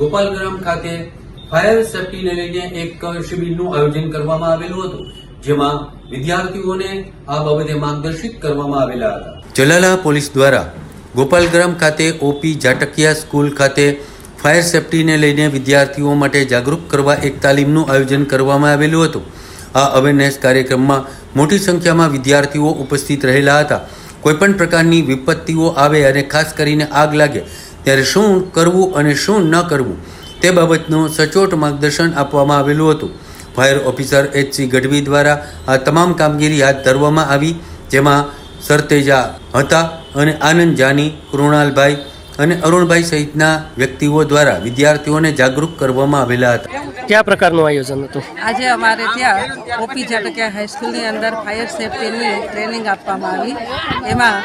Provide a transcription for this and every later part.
ગોપાલગ્રામ ખાતે ફાયર સેફટીને લઈને એક શિબિરનું આયોજન કરવામાં આવેલું હતું, જેમાં વિદ્યાર્થીઓને આ બાબતે માર્ગદર્શિત કરવામાં આવેલા હતા. જલાલા પોલીસ દ્વારા ગોપાલગ્રામ ખાતે ઓપી જાટકિયા સ્કૂલ ખાતે ફાયર સેફટીને લઈને વિદ્યાર્થીઓ માટે જાગૃત કરવા એક તાલીમનું આયોજન કરવામાં આવેલું હતું. આ અવેરનેસ કાર્યક્રમમાં મોટી સંખ્યામાં વિદ્યાર્થીઓ ઉપસ્થિત રહેલા હતા. કોઈપણ પ્રકારની વિપત્તિઓ આવે અને ખાસ કરીને આગ લાગે ત્યારે શું કરવું અને શું ન કરવું તે બાબતનું સચોટ માર્ગદર્શન આપવામાં આવેલું હતું. Fire officer H C Gadhvi દ્વારા આ તમામ કામગીરી હાથ ધરવામાં આવી, જેમાં સરતેજા હતા અને આનંદ જાની, કૃણાલભાઈ અને અરુણભાઈ સહિતના વ્યક્તિઓ દ્વારા વિદ્યાર્થીઓને જાગૃત કરવામાં આવેલા હતા. કયા પ્રકારનું આયોજન હતું? આજે અમારે ત્યાં ઓપી ઝાટકિયા હાઈસ્કૂલની અંદર ફાયર સેફટીની ટ્રેનિંગ આપવામાં આવી. એમાં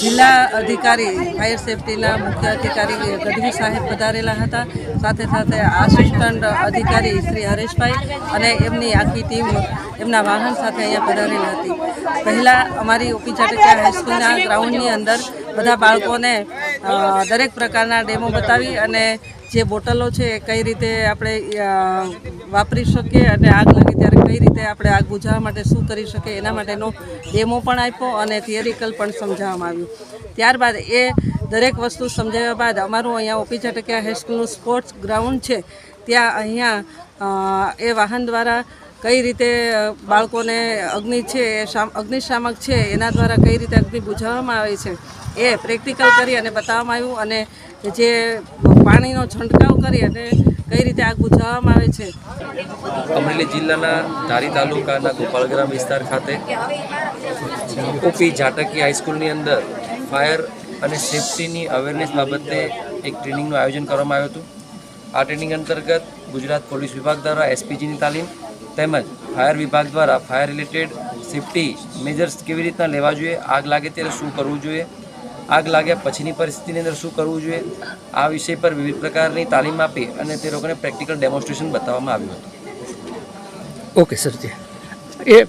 જિલ્લા અધિકારી ફાયર સેફટીના મુખ્ય અધિકારી ગઢવી સાહેબ પધારેલા હતા. સાથે સાથે આસિસ્ટન્ટ અધિકારી શ્રી હરેશભાઈ અને એમની આખી ટીમ એમના વાહન સાથે અહીંયા પધારેલી હતી. પહેલાં અમારી ઓપી ઝાટકિયા હાઈસ્કૂલના ગ્રાઉન્ડની અંદર બધા બાળકોને દરેક પ્રકારના ડેમો બતાવી અને જે બોટલો છે એ કઈ રીતે આપણે વાપરી શકીએ અને આગ લાગે ત્યારે કઈ રીતે આપણે આગ બુઝાવવા માટે શું કરી શકીએ એના માટેનો ડેમો પણ આપ્યો અને થિયરિકલ પણ સમજાવવામાં આવ્યું. ત્યારબાદ એ દરેક વસ્તુ સમજાવ્યા બાદ અમારું અહીંયા ઓપી ચટકિયા હાઈસ્કૂલનું સ્પોર્ટ્સ ગ્રાઉન્ડ છે. ત્યાં અહીંયા એ વાહન દ્વારા કઈ રીતે બાળકોને અગ્નિ છે અગ્નિશામક છે, એના દ્વારા કઈ રીતે અગ્નિ બુઝાવવામાં આવે છે. એ પ્રેક્ટિકલ કરી અને બતાવવામાં આવ્યું અને જે પાણીનો છંટકાવ કરી અને કઈ રીતે આગ બુઝાવવામાં આવે છે. અમરેલી જિલ્લાના ધારી તાલુકાના ગોપાલગ્રામ વિસ્તાર ખાતે ઓપી ઝાટકી હાઈસ્કૂલની અંદર ફાયર અને સેફટીની અવેરનેસ બાબતે એક ટ્રેનિંગનું આયોજન કરવામાં આવ્યું હતું. આ ટ્રેનિંગ અંતર્ગત ગુજરાત પોલીસ વિભાગ દ્વારા એસપીજીની તાલીમ તેમજ ફાયર વિભાગ દ્વારા ફાયર રિલેટેડ સેફટી મેજર્સ કેવી રીતના લેવા જોઈએ, આગ લાગે ત્યારે શું કરવું જોઈએ આગ લાગ્યા પછીની પરિસ્થિતિની અંદર શું કરવું જોઈએ? આ વિષય પર વિવિધ પ્રકારની તાલીમ આપી અને તે લોકોને પ્રેક્ટિકલ ડેમોન્સ્ટ્રેશન બતાવવામાં આવ્યું હતું. ઓકે સરજી એ